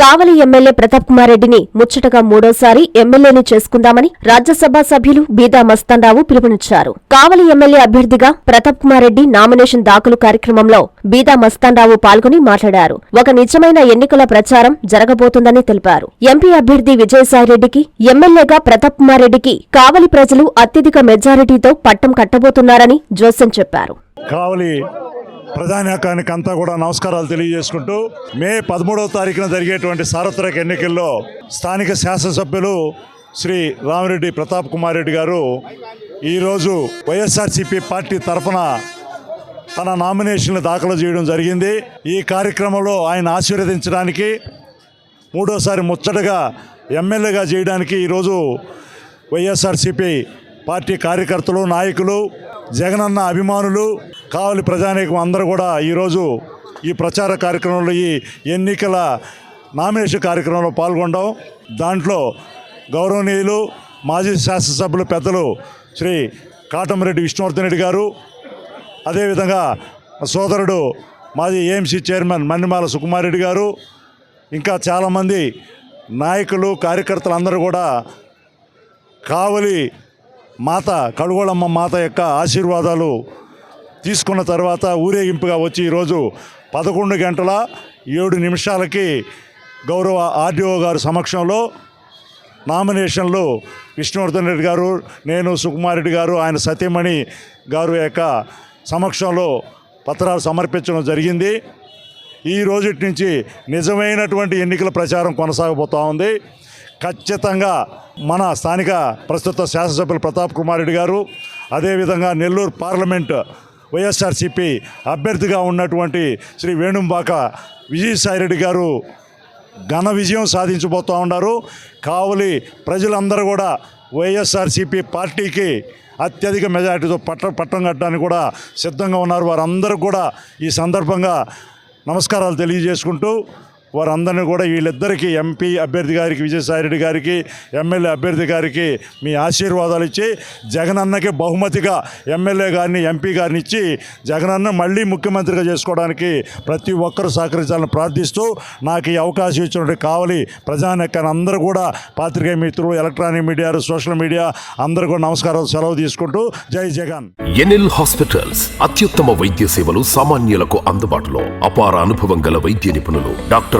కావలి MLA Pratap Kumar రెడ్డిని ముచ్చటగా మూడోసారి ఎమ్మెల్యేని చేసుకుందామని రాజ్యసభ సభ్యులు బీదా మస్తాన్రావు పిలుపునిచ్చారు. కావలి ఎమ్మెల్యే అభ్యర్థిగా ప్రతాప్ కుమార్ రెడ్డి నామినేషన్ దాఖలు కార్యక్రమంలో బీదా మస్తాన్రావు పాల్గొని మాట్లాడారు. ఒక నిజమైన ఎన్నికల ప్రచారం జరగబోతుందని తెలిపారు. ఎంపీ అభ్యర్థి విజయసాయిరెడ్డికి ఎమ్మెల్యేగా ప్రతాప్ కుమార్ రెడ్డికి కావలి ప్రజలు అత్యధిక మెజారిటీతో పట్టం కట్టబోతున్నారని జోసెన్ చెప్పారు. కావలి ప్రధానకానికంతా కూడా నమస్కారాలు తెలియజేసుకుంటూ మే పదమూడవ తారీఖున జరిగేటువంటి సార్వత్రిక ఎన్నికల్లో స్థానిక శాసనసభ్యులు శ్రీ రామిరెడ్డి ప్రతాప్ కుమార్ రెడ్డి గారు ఈరోజు వైఎస్ఆర్సీపీ పార్టీ తరఫున తన నామినేషన్లు దాఖలు చేయడం జరిగింది. ఈ కార్యక్రమంలో ఆయన ఆశీర్వదించడానికి మూడోసారి ముచ్చటగా ఎమ్మెల్యేగా చేయడానికి ఈరోజు వైఎస్ఆర్సీపీ పార్టీ కార్యకర్తలు నాయకులు జగనన్న అభిమానులు కావలి ప్రజానీకం అందరూ కూడా ఈరోజు ఈ ప్రచార కార్యక్రమంలో ఈ ఎన్నికల నామినేషన్ కార్యక్రమంలో పాల్గొనడం. దాంట్లో గౌరవనీయులు మాజీ శాసనసభ్యులు పెద్దలు శ్రీ కాటమరెడ్డి విష్ణువర్ధన్ రెడ్డి గారు అదేవిధంగా సోదరుడు మాజీ ఏఎంసీ చైర్మన్ మన్నిమాల సుకుమారెడ్డి గారు ఇంకా చాలామంది నాయకులు కార్యకర్తలు అందరూ కూడా కావలి మాత కడుగోళమ్మ మాత యొక్క ఆశీర్వాదాలు తీసుకున్న తర్వాత ఊరేగింపుగా వచ్చి ఈరోజు పదకొండు గంటల ఏడు నిమిషాలకి గౌరవ ఆర్డీఓ గారు సమక్షంలో నామినేషన్లు విష్ణువర్ధన్ రెడ్డి గారు నేను సుకుమారెడ్డి గారు ఆయన సతీమణి గారు యొక్క సమక్షంలో పత్రాలు సమర్పించడం జరిగింది. ఈ రోజుటి నుంచి నిజమైనటువంటి ఎన్నికల ప్రచారం కొనసాగబోతూ ఉంది. ఖచ్చితంగా మన స్థానిక ప్రస్తుత శాసనసభ్యులు ప్రతాప్ కుమార్ రెడ్డి గారు అదేవిధంగా నెల్లూరు పార్లమెంట్ వైఎస్ఆర్సిపి అభ్యర్థిగా ఉన్నటువంటి శ్రీ వేణుంబాక విజయసాయిరెడ్డి గారు ఘన విజయం సాధించబోతూ ఉన్నారు. కావలి ప్రజలందరూ కూడా వైఎస్ఆర్సీపీ పార్టీకి అత్యధిక మెజారిటీతో పట్ట పట్టం కట్టడానికి కూడా సిద్ధంగా ఉన్నారు. వారందరూ కూడా ఈ సందర్భంగా నమస్కారాలు తెలియజేసుకుంటూ వారందరినీ కూడా వీళ్ళిద్దరికీ ఎంపీ అభ్యర్థి గారికి విజయసాయిరెడ్డి గారికి ఎమ్మెల్యే అభ్యర్థి గారికి మీ ఆశీర్వాదాలు ఇచ్చి జగనన్నకి బహుమతిగా ఎమ్మెల్యే గారిని ఎంపీ గారిని ఇచ్చి జగనన్న మళ్ళీ ముఖ్యమంత్రిగా చేసుకోవడానికి ప్రతి ఒక్కరూ సహకరించాలని ప్రార్థిస్తూ నాకు ఈ అవకాశం ఇచ్చినట్టు కావాలి ప్రజానెక్కని అందరూ కూడా పాత్రికేయ మిత్రులు ఎలక్ట్రానిక్ మీడియా సోషల్ మీడియా అందరూ కూడా నమస్కారాలు సెలవు తీసుకుంటూ జై జగన్. ఎన్ఎల్ హాస్పిటల్స్ అత్యుత్తమ వైద్య సేవలు సామాన్యులకు అందుబాటులో. అపార అనుభవం గల వైద్య నిపుణులు doctor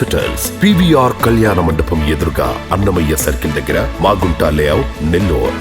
హాస్పిటల్స్ పివిఆర్ కళ్యాణ మండపం ఎదురుగా అన్నమయ్య సర్కిల్ దగ్గర మాగుంట లేఅవుట్ నెల్లూరు